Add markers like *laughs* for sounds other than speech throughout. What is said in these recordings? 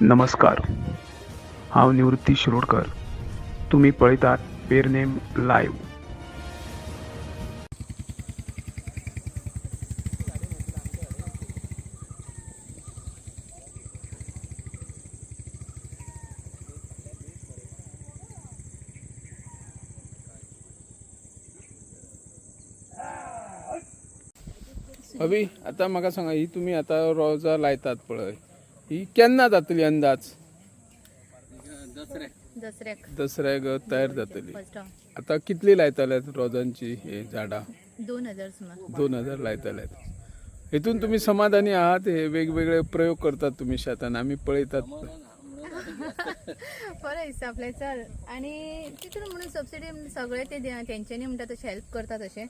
नमस्कार. हांव निवृत्ती शिरोडकर. तुम्ही पळयतात पेरनेम लाईव्ह. अभी आता म्हाका सांगा ही तुमी आता रोजां लायतात पळय. ही केन्ना जातली अंदाज? दसऱ्याक. दसऱ्याक तयार जातली. फर्स्ट आता कितली लायतले रोजांची हे झाडां? दोन हजार सुमार. दोन हजार लायतले हेतून तुम्ही समाधानी आहात? हे वेगवेगळे प्रयोग करतात तुम्ही शेतान. आम्ही पळयतात *laughs* बरं चल. आणि तितून म्हणून सबसिडी सगळे ते तेंच्यांनी म्हणटा तशें हेल्प करता तशें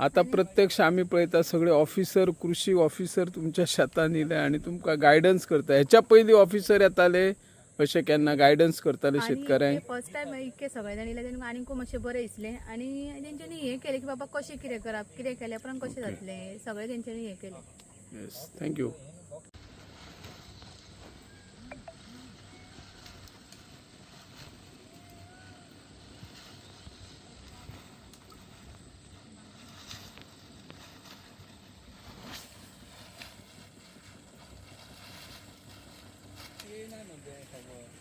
आता प्रत्यक्ष आम्ही पळयता सगळे ऑफिसर कृषी ऑफिसर तुमच्या शेतान येयले आणि तुमकां गायडन्स करता. ह्याच्या पयलीं ऑफिसर येताले अशें केन्ना गायडन्स करताले शेतकऱ्यांक फर्स्ट टायम इतके सगळे जाण येयले तेन्ना आनीक मातशें बरें दिसलें. आनी तेंच्यांनी हें केलें की बाबा कशें कितें करप कितें केल्या उपरांत कशें जातलें? सगळें तेंच्यांनी हें केलें. Yes thank you over.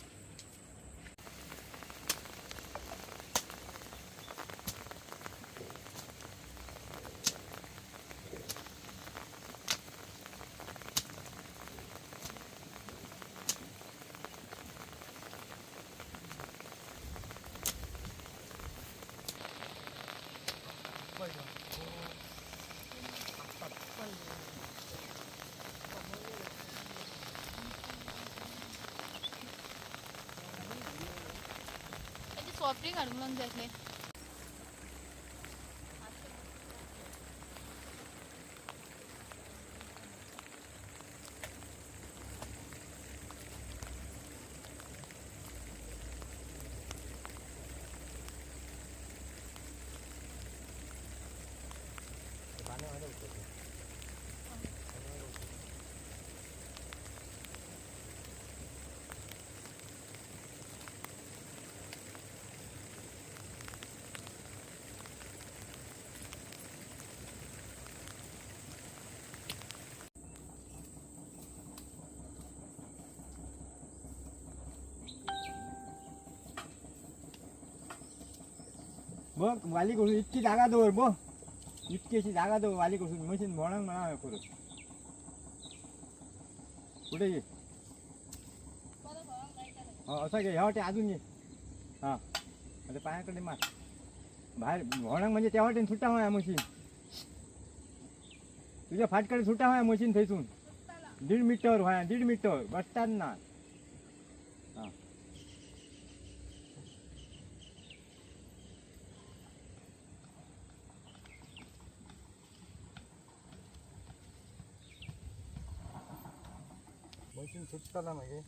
Drink हाडूंक जाय बघ वाली करून इतकी जागा दवर बघ. इतकी अशी जागा दवर वाली करून मशीन म्हणून म्हणा करू कुठे ये? हो, असं घे ह्या वाटे अजून ये. हा. आता पायाकडे मार. बाहेर व्हॉणाक म्हणजे त्या वाटेन सुट्टा होया मशीन. तुझ्या फाटकडे सुट्टा होया मशीन थंयसून दीड मीटर व्हाय दीड मीटर बसतात ना मशीन सुटताला मागे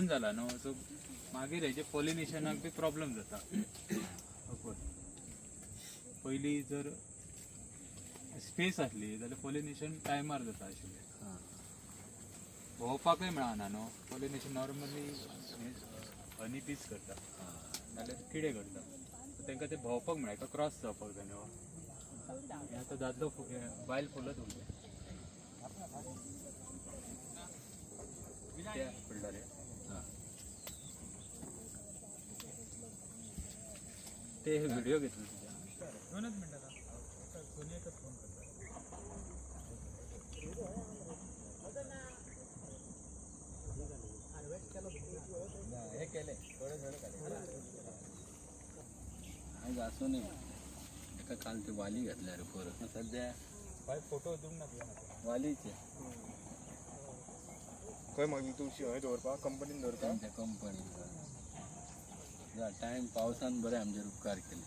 पण जाला न्हू सो मागीर हेचे पॉलिनेशनाक बी प्रॉब्लेम जाता. पळय. पयलीं जर स्पेस आसली जाल्यार पॉलिनेशन टायमार जाता आशिल्लें भोंवपाकय मेळना न्हू पॉलिनेशन नॉर्मली हनी पीस करता. नाल्यार किडे करता. तांकां ते भोंवपाक मेळटा क्रॉस जावपाक जाय न्हू आतां दादलो बायल फुलत उरलें ते फुडलें ते व्हिडिओ घेतले तुझ्या. दोनच मिनिटात सोनियाकच फ़ोन करता हे केले. थोडे थोडे आसूं न्ही. एका काल ते वाली घातल्या रे सध्या फ़ोटो दिवंक ना. वालीचे. खंय मागीर तूं हय दवरपा कंपनीन दवरपा त्यांच्या कंपनी टायम पावसान बरे आमचेर उपकार केले.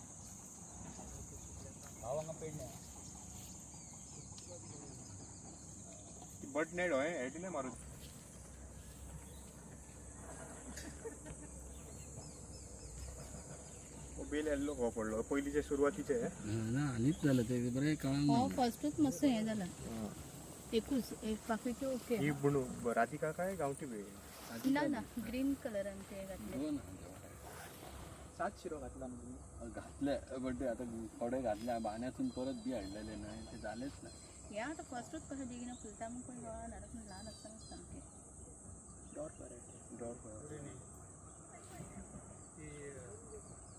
भाव हांगा पेडण्या बट नेट हय हेटी नाही मारूं. बेल येल्लो हो पडलो पयलींचे सुरवातीचे ना आलीच जालें ते बरें कळंक हो फर्स्टूच मस्त हें जालां एकूच एक बाकीचे ओके ही बुणू राधिका काय गांवठी बेल ना ना ग्रीन कलरान ते घातले. सात शिरो घातला ना तुम्ही? घातले बट ते आता थोडे घातले. बाण्यातून परत बी हाडलेले नाही. ते झालेच ना या आता फर्स्टूच कशें बेगिना फुलता? मग कोणी कळना पूण ल्हान आसतना सामकें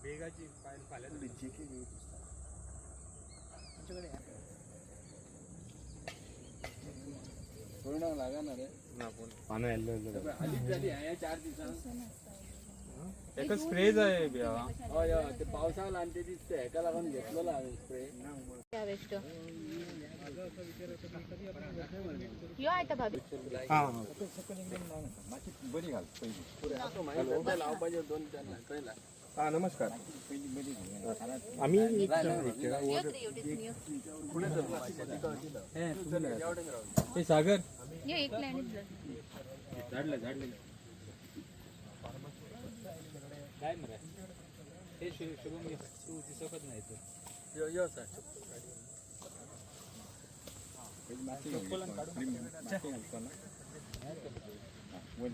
बेगाची फाल्यां पूर्ण लागा ना रे. ना पूण पानं येल्लो आलीच झाली ह्या चार दिसान एकच स्प्रे जाय बी हय हय ते पावसाक आनी ते दिसते हेका लागून घेतलेलो हांवें स्प्रे या वेस्ट यो आयता भाभी. माती बरी घाल पहिली लावपाचे दोन चार लाकडां हा नमस्कार पहिली बरी घाल आम्ही यो. रे एवढीच यो हे सागर. यो एक लाईन झाडलं झाडलं. काय मरे हे शु- शुभम घे. तू दिसत नाही तर यो यो सर माती घालतो ना बोल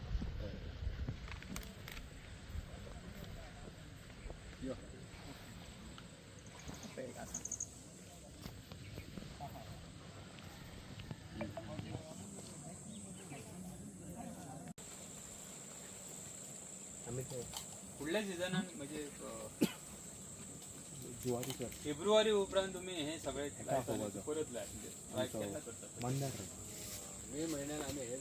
फुडल्या सिजनान म्हणजे अं, फेब्रुवारी उपरांत तुम्ही हे सगळे परत करतात मे महिन्यात आम्ही हे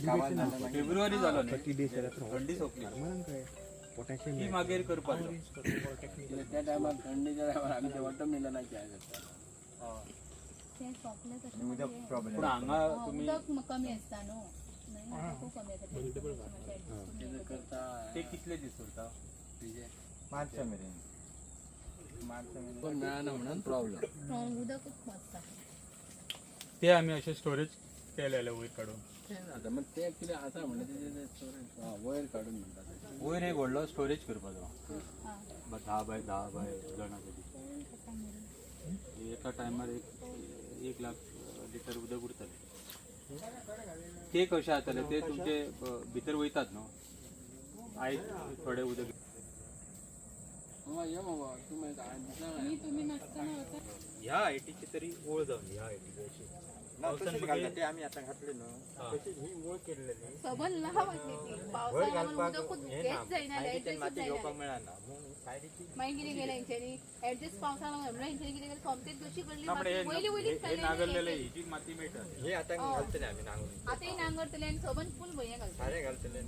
गावात जाता फेब्रुवारी जालो न्ही. थंडी सोंपली. पोटॅशियम ही मागीर करपाचो कित्याक त्या टायमार थंडीच्या टायमार आमी ते वॉटरमेलनाची हें. करता ते प्रॉब्लेम पूण हांगा हा, तुम्ही उदक म- कमी असता न्हू नाही ना, खूप कमी येता ते. कितले दीस उरता तुजे मार्चा मेरेन मार्चा मेरेन कोण मेळना म्हणून प्रॉब्लेम उदकूच आसता ते आम्ही असे स्टोरेज केलेले वयर काडून आता मग ते कितें आसा म्हणटा तेजे स्टोरेज हा वयर काडून म्हणटा. वयर एक व्हडलो स्टोरेज करपाचो हा. धा बाय धा बाय जाणां एका टायमार एक एक लाख लिटर उदक उरतले ते कशे जातले ते तुमचे भितर वयतात न्हू आयज थोडे उदक. ह्या आयटीची तरी ओळ जावन ह्या आयटीची अशी. ते आतां घातले ही. मूळ म्हणून हे माती म्हणून सायडीची ऍडजस्ट म्हणून कशी पडली माती वयली वयलीच हे घाललेली नागरलेले जी माती मेळटा हे आतां हय. घालतले आमी नांगरून. केली. आता ही नांगरतले आनी सबन फूल भंय सारे घालतले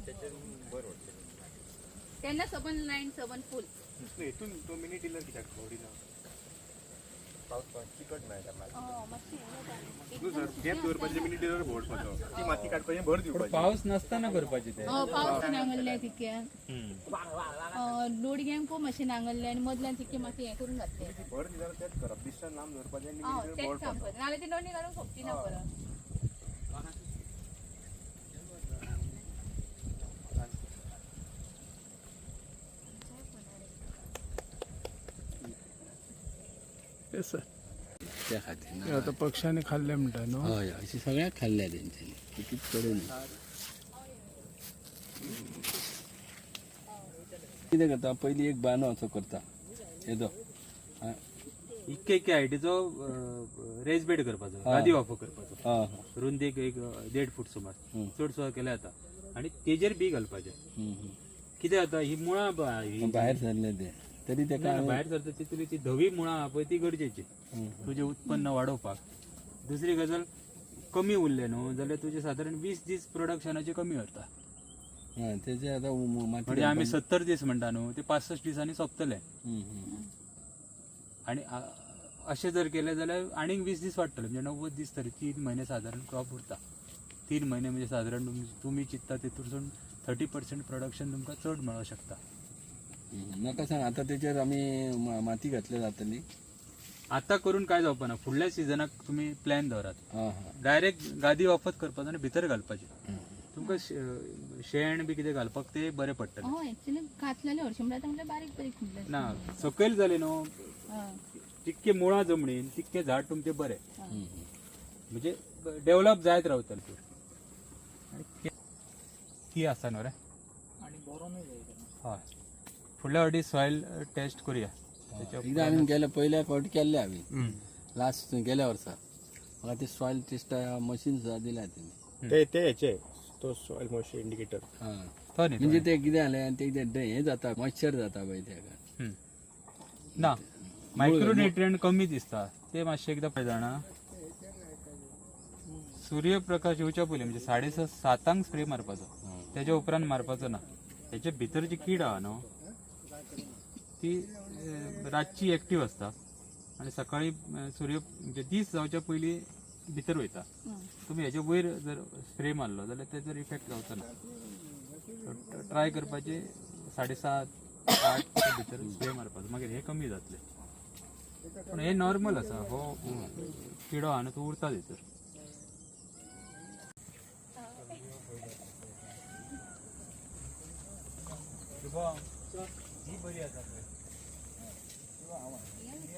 बरें तेन्ना सबन लायन सबन फूल. हितून तो मिनी टिलर कित्याक ना पावस हें नसताना करपाचे ते. पावस नांगरले तिके लोडग्यांक खूब मातशें नांगरले आनी मदल्यान तिके माती हें करून घातले. दिल्यार तेच करप काम करता नाल्यार ती दोंडी घालून सोंपची ना परत. सर त्या खातीर ते आता पक्षाने खाल्ले म्हणटा न्हू हय अशी सगळ्याक खाल्ल्या तेंच्यांनी कितीच कडेन कितें करता पयलीं एक बानो असो करता. येदो आं इतके इतके हायटीचो रेज बेड करपाचो गादी वाफो करपाचो. हां रुंद एक एक देड फूट सुमार. हम्म. चड सुद्दां केल्या जाता आनी तेजेर बी घालपाचें. हां कितें जाता ही मुळां ब- ही- भायर सरले ते. तरी ना, तेका ना, भायर सरता ती तुली ती धवी मुळां आहा पळय ती गरजेची. तुजें उत्पन्न वाडोवपाक दुसरी गजाल कमी उरले न्हू जाल्यार तुजें सादारण वीस दीस प्रोडक्शनाचे कमी उरता हां तेचे आतां म्हणजे आमी सत्तर दीस म्हणटा न्हू ते पासश्ट दिसांनी सोंपतले हम्म, हम्म. आणि आ- अशें जर केलें जाल्यार आनीक वीस दीस वाडटले म्हणजे णव्वद दीस तरी तीन म्हयने सादारण क्रॉप उरता. तीन म्हयने म्हणजे सादारण तुम- चिंतता तितून थर्टी पर्सेंट प्रोडक्शन तुमकां चड मेळों शकता. म्हाका सांग आतां तेचेर आमी मा- माती घातली जातली आतां करून काय जावपा ना फुडल्या सिजनाक तुमी प्लॅन दवरात हां हां. डायरेक्ट गादी वापत करपाचो आनी भितर घालपाचें. तुमकां शेण बी कितें घालपाक ते बरें पडटलें. हो एक्चुअली घातलेले हरशीं म्हटल्यार बारीक बारीक ना सकयल जाले न्हू हय. जितके मुळां जमणीन तितके झाड तुमचे बरें. हम्म. म्हणजे डेव्हलप जायत रावतले तूं आसा न्हू रे हय फुडल्या फावटी सॉयल टेस्ट करुया. त्याच्या एकदां आमी गेले पयल्या फावटी केल्ले हांवें लास्ट गेल्या वर्सा म्हाका ते सॉयल टेस्ट मशीन सुद्दां दिल्या तेणी ते ते हेचे तो सॉयल मॉइश्चर इंडिकेटर हां. म्हणजे ते कितें जालें ते कितें हें जाता मॉइश्चर जाता पळय तेका. ना मायक्रोन्युट्रियंट कमी दिसता. ते मातशें एकदां पळय जाणा सूर्यप्रकाश येवच्या पयलीं म्हणजे साडे स सातांक स्प्रे मारपाचो. तेच्या उपरांत मारपाचो ना. तेच्या भितर जी कीड आहा न्हू ती रातची एक्टीव आसता आनी सकाळी सूर्य म्हणजे दीस जावच्या पयलीं भितर वयता. तुमी हेच्या वयर जर स्प्रे मारलो जाल्यार तेजो इफेक्ट जावचो ना. ट्राय करपाचे साडेसात आठ भितर स्प्रे मारपाचो. मागीर हे कमी जातले. पूण हे नॉर्मल आसा. हो किडो आहा न्हू तो उरता भितर. ही बरी आसा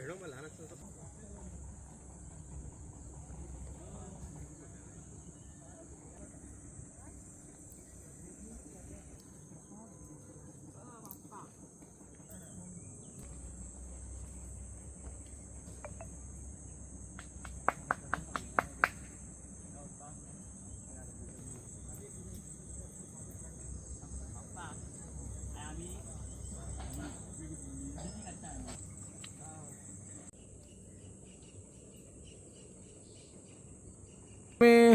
आहे सेकंडरी मी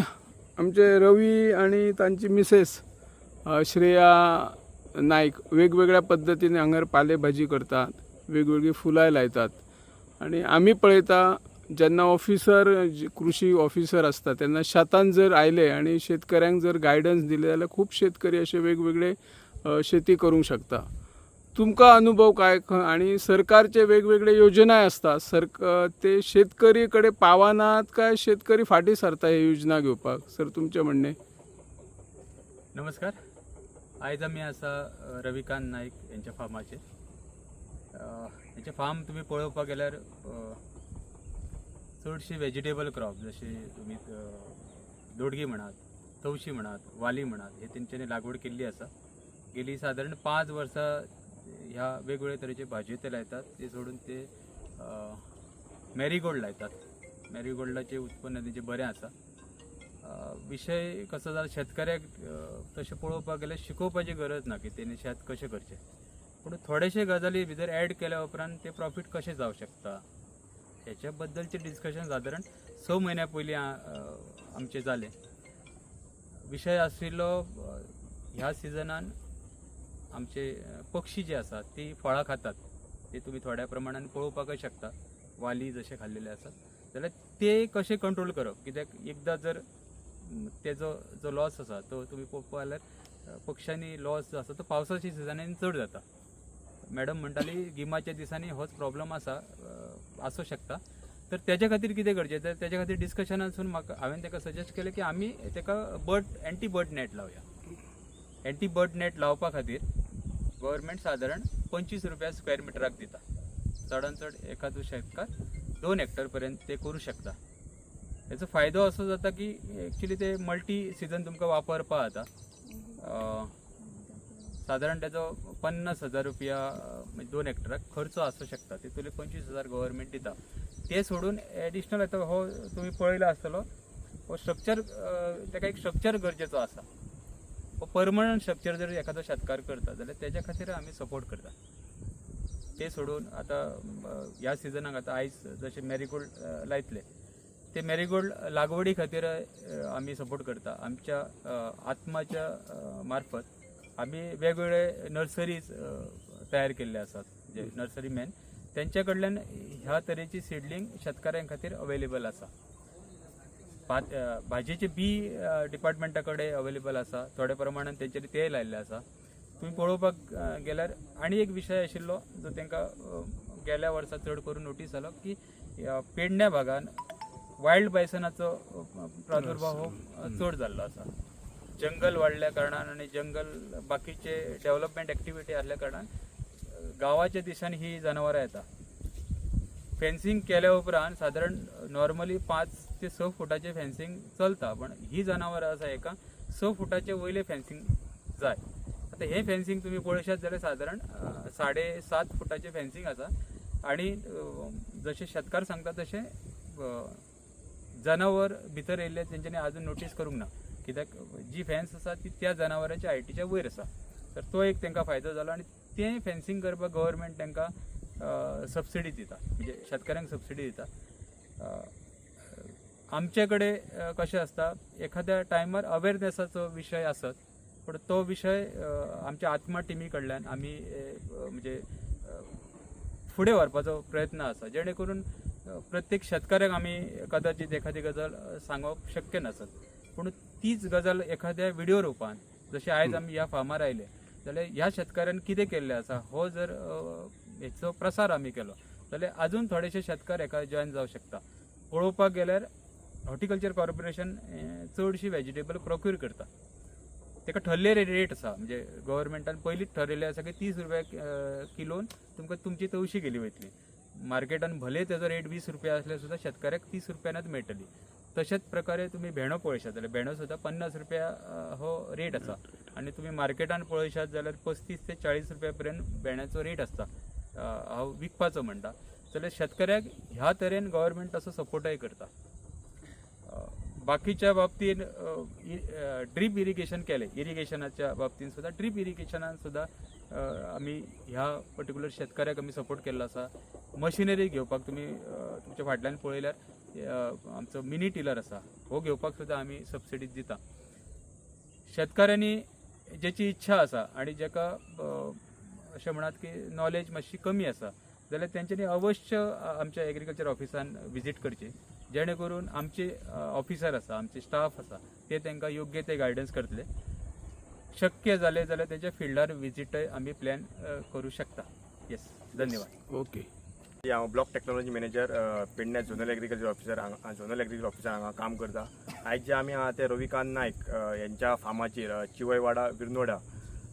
आमचे रवी आणि तांची मिसेस श्रेया नायक वेगवेगळ्या पद्धतीने हांगर पालेभाजी करतात वेगवेगळी फुलां लायतात. आणि आमी पळयता जेन्ना ऑफिसर कृषी ऑफिसर असतात तेन्ना शेतान जर आयले आणि शेतकऱ्यांक जर गायडन्स दिले जाल्यार खूब शेतकरी असे वेगवेगळे शेती करूंक शकता. तुमकां अनुभव काय? आणि सरकारचे वेगवेगळे योजनाय असतात. सरक ते शेतकरी कडे पावनात काय शेतकरी फाटी सरता हे योजना घेवपाक सर तुमचे म्हणणे. नमस्कार. आयज आमी आसा रविकांत नायक यांच्या फार्माचेर अ, फार्म तुमी पळोवपाक गेल्यार अ, चडशी वेजिटेबल क्रॉप जसे तुमी दोडगी म्हणात तवशी म्हणात वाली म्हणात हे तेंच्यांनी लागवड केल्ली आसा गेली सादारण पांच वर्सां ह्या वेगवेगळ्या तरेचे भाजी ते लायतात. ते सोडून ते मॅरीगोल्ड लायतात. मॅरीगोल्डाचे उत्पन्न तेंचे बरें आसा विशय कसो जाला शेतकऱ्याक तशें पळोवपाक गेल्यार शिकोवपाची गरज ना की तेणी शेत कशें करचें. पूण थोडेशे गजाली भितर एड केल्या उपरांत ते प्रॉफीट कशें जावं शकता? हेच्या बद्दलचें डिस्कशन सादारण स म्हयन्या पयलीं आमचें जालें विशय आशिल्लो ह्या सिजनान आमचे पक्षी जे आसात ती फळां खातात. ते तुमी थोड्या प्रमाणान पळोवपाकय शकता. वाली जशे खाल्लेले आसात जाल्यार ते कशें कंट्रोल करप कित्याक एकदां जर तेजो जो लॉस आसा तो तुमी पळोवपा जाल्यार पक्षांनी लॉस जो आसा तो पावसाच्या सिजनांनी चड जाता. मॅडम म्हणटाली गिमाच्या दिसांनी होच प्रॉब्लम आसा आसूं शकता. तर त्याच्या खातीर कितें करचें तर तेच्या खातीर डिस्कशनासून म्हाका हांवें ताका सजेस्ट केलें की आमी ताका बर्ड एंटी बर्ड नॅट लावया. एंटी बर्ड नेट लावपा खातीर गव्हर्मेंट सादारण पंचवीस रुपया स्क्वेअर मिटराक दिता. चडांत चड एखादो शेतकार दोन हेक्टर पर्यंत ते करू शकता. हेचो फायदो असो जाता की एक्चुली ते मल्टी सिजन तुमकां वापरपा जाता साधारण त्याचो पन्नास हजार रुपया म्हणजे दोन हेक्टराक खर्च आसूं शकता. तितूंतले पंचवीस हजार गव्हर्मेंट दिता. ते सोडून एडिशनल येता हो तुमी पळयला आसतलो हो स्ट्रक्चर ताका एक स्ट्रक्चर गरजेचो आसा परमनंट स्ट्रक्चर जर एखादो शेतकार करता जाल्यार तेच्या खातीर आमी सपोर्ट करता. ते सोडून आतां ह्या सिजनाक आतां आयज जशे मॅरीगोल्ड लायतले ते मॅरीगोल्ड लागवडी खातीर आमी सपोर्ट करता. आमच्या आत्माच्या मार्फत आमी वेगवेगळे नर्सरीज तयार केल्ले आसात जे नर्सरी मॅन तेंच्या कडल्यान ह्या तरेची सिडलींग शेतकऱ्यां खातीर अवेलेबल आसा भात अ, भाजयेचे बी डिपार्टमेंटा कडेन अवेलेबल आसा थोड्या प्रमाणात तेंच्यांनी ते लायल्ले आसा तुमी पळोवपाक गेल्यार आनी एक विशय आशिल्लो जो तांकां गेल्या वर्सा चड करून नोटीस जालो की पेडण्या भागान वायल्ड बायसनाचो प्रादुर्भाव हो चड जाल्लो आसा जंगल वाडल्या कारणान आनी जंगल बाकीचे डेव्हलपमेंट एक्टिविटी आसल्या कारणान गांवाच्या दिसांनी ही जनावरां येता फेन्सिंग केल्या उपरांत सादारण नॉर्मली पांच ते स फुटाचे फेन्सिंग चलता पण ही जनावरां आसा हेका स फुटाचे वयले फेन्सिंग जाय. आतां हे फेन्सिंग तुमी पळयशात जाल्यार सादारण साडे सात फुटाचे फेन्सिंग आसा आनी जशें शेतकार सांगता तशें जनावर भितर येयल्ले तेंच्यांनी आजून नोटीस करूंक ना. कित्याक जी फॅन्स आसा ती त्या जनावरांच्या हायटीच्या वयर आसा तर तो एक तांकां फायदो जालो आनी तें फेन्सिंग करपाक गव्हर्मेंट तांकां सबसिडी दिता म्हणजे शेतकऱ्यांक सबसिडी दिता आमचे कशें आसता एखाद्या टायमार अवेरनेसाचो विशय आसत पण तो विशय आमच्या आत्मा टिमी कडल्यान आमी म्हणजे फुडें व्हरपाचो प्रयत्न आसा जेणे करून प्रत्येक शेतकाऱ्याक आमी कदाचित एखादी गजाल सांगप शक्य नासत. पूण तीच गजाल एखाद्या व्हिडिओ रुपान जशे आयज आमी ह्या फार्मार आयले जाल्यार ह्या शेतकाऱ्यान कितें केल्लें आसा हो जर हेचो प्रसार आमी केलो जाल्यार आजून थोडेशे शेतकार हेका जॉयन जावं शकता. पळोवपाक गेल्यार हॉर्टिकल्चर कॉर्पोरेशन चडशी वेजिटेबल प्रोक्यूर करता. तेका ठरले रेट आसा म्हणजे गव्हर्मेंटान पयलींच ठरयल्लें आसा की तीस रुपया किलोन तुमकां तुमची तवशी गेली वयतली. मार्केटान भले तेजो रेट वीस रुपया आसल्यार सुद्दां शेतकऱ्याक तीस रुपयानच मेळटली. तशेंच प्रकारे तुमी भेणो पळयशात जाल्यार भेंडो सुद्दां पन्नास रुपया हो रेट आसा आनी तुमी मार्केटान पळयशात जाल्यार पस्तीस ते चाळीस रुपया पर्यंत भेंड्याचो रेट आसता हांव विकपाचो म्हणटा. जाल्यार शेतकऱ्याक ह्या तरेन गव्हर्मेंट असो सपोर्टय करता. बाकीच्या बाबतीत ड्रीप इरिगेशन केले इरिगेशनाच्या बाबतीन सुद्दां ड्रीप इरिगेशनान सुद्दां आमी ह्या पर्टिक्युलर शेतकऱ्याक आमी सपोर्ट केल्लो आसा मशिनरी घेवपाक तुमी तुमच्या फाटल्यान पळयल्यार आमचो मिनी टिलर आसा हो घेवपाक सुद्दां आमी सबसिडी दिता. शेतकऱ्यांनी जेची इच्छा आसा आनी जाका अशें म्हणात की नॉलेज मातशी कमी आसा जाल्यार तेंच्यांनी अवश्य आमच्या एग्रीकल्चर ऑफिसान विजीट करची. जेणे करून आमचे ऑफिसर आसा आमचे स्टाफ आसा ते तांकां योग्य ते गायडन्स करतले. शक्य जालें जाल्यार तेच्या फिल्डार विजीटय आमी प्लॅन करूं शकता. येस धन्यवाद. ओके हांव ब्लॉक टेक्नॉलॉजी मॅनेजर पेडण्या झोनल एग्रीकल्चर ऑफिसर हांगा झोनल एग्रीकल्चर ऑफिसर हांगा काम करता. आयज जे आमी आहा ते रविकांत नायक यांच्या फार्माचेर चिवयवाडा विर्नोडा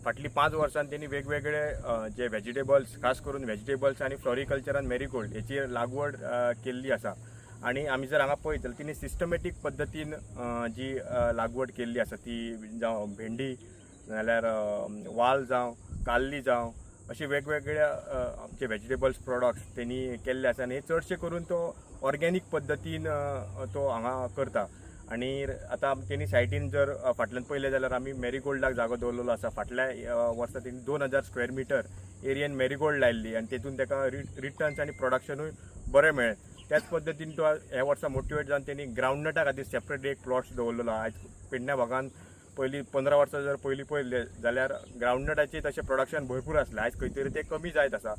फाटलीं पांच वर्सांनी त्यांनी वेगवेगळे जे व्हेजिटेबल्स खास करून व्हेजिटेबल्स आनी फ्लॉरिकल्चरान मॅरीगोल्ड हेची लागवड केल्ली आसा आनी आमी जर हांगा पळयत जाल्यार तिणी सिस्टमॅटीक पद्दतीन जी लागवड केल्ली आसा ती जावं भेंडी नाल्यार वाल जावं काल्ली जावं अशी वेगवेगळ्या आमचे व्हेजिटेबल्स प्रोडक्ट्स त्यांनी केल्ले आसा आनी हे चडशे करून तो ऑर्गेनीक पद्दतीन तो हांगा करता. आनी आतां तेणी सायटीन जर फाटल्यान पयलें जाल्यार आमी मॅरीगोल्डाक जागो दवरलेलो आसा. फाटल्या वर्सा तेणी दोन हजार स्क्वेअर मिटर एरियेन मॅरीगोल्ड लायल्ली आनी तेतून ताका रिटर्न्स आनी प्रोडक्शनूय बरें मेळ्ळें त्याच पद्दतीन तो ह्या वर्सा मोटिवेट जावन तेणी ग्रावंडनटा खातीर सेपरेट एक प्लॉट्स दवरलेलो आयज पेडण्या भागान पयलीं पंदरा वर्सां जर पयलीं पळयले जाल्यार ग्रावंडनटाचें तशें प्रोडक्शन भरपूर आसलें आयज खंय तरी तें कमी जायत आसा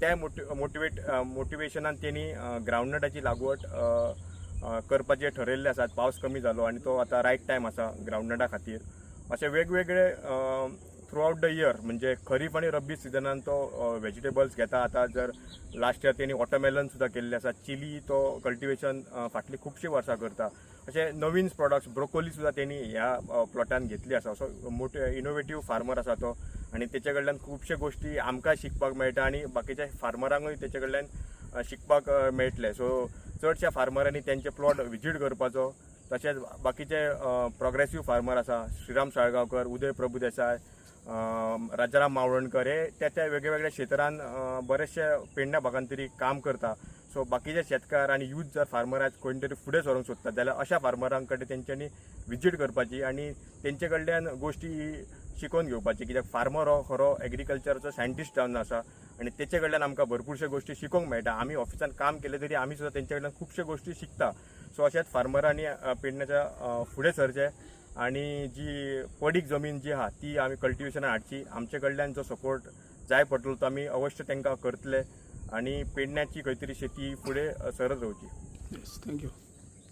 त्या मोटि मोटिवेट मोटिवेशनान तेणी ग्रावंडनटाची लागवड करपाचे ठरयल्ले करपाचें ठरयल्लें आसा पावस कमी जालो आनी तो आतां रायट टायम आसा ग्रावंडनटा खातीर अशे वेगवेगळे थ्रू आउट द इयर म्हणजे खरीप आनी रब्बी सिजनान तो वेजिटेबल्स घेता. आतां जर लास्ट इयर तेणी वॉटरमेलन सुद्दां केल्लें आसा चिली तो कल्टिवेशन फाटली खुबशीं वर्सां करता. अशे नवीन प्रोडक्ट्स ब्रोकोली सुद्दां तेणी ह्या प्लॉटान घेतली आसा असो मोठे इनोवेटीव फार्मर आसा तो. आनी तेचे कडल्यान खुबशे गोश्टी आमकां शिकपाक मेळटा आनी बाकीच्या फार्मरांकूय तेचे कडल्यान शिकपाक मेळटले. सो चडशा फार्मरांनी तेंचे प्लॉट विजीट करपाचो. तशेंच बाकीचे प्रोग्रेसीव फार्मर आसा श्रीराम साळगांवकर उदय प्रभुदेसाय राजाराम मावळणकर हे त्या त्या वेगळ्या वेगळ्या क्षेत्रान बरेचशे पेडण्या भागान तरी काम करता. सो बाकीचे शेतकार आनी यूथ जर फार्मर आज कोण तरी फुडें सरूंक सोदतात जाल्यार अशा फार्मरां कडेन तेंच्यांनी विजीट करपाची आनी तेंचे कडल्यान गोश्टी शिकोवन घेवपाची कित्याक फार्मर हो खरो एग्रीकल्चरचो सायंटिस्ट जावन आसा आनी तेचे कडल्यान आमकां भरपूरशे गोश्टी शिकोवंक मेळटा. आमी ऑफिसान काम केले तरी आमी सुद्दां तेंचे कडल्यान खुबशे गोश्टी शिकता सो अशेंच फार्मरांनी पेडण्याच्या फुडें सरचें. आनी जी पडीक जमीन जी आहा ती आमी कल्टिवेशनान हाडची आमचे कडल्यान जो सपोर्ट जाय पडटलो तो आमी अवश्य तांकां करतले आनी पेडण्याची खंय तरी शेती फुडें सरत रावची येस थँक्यू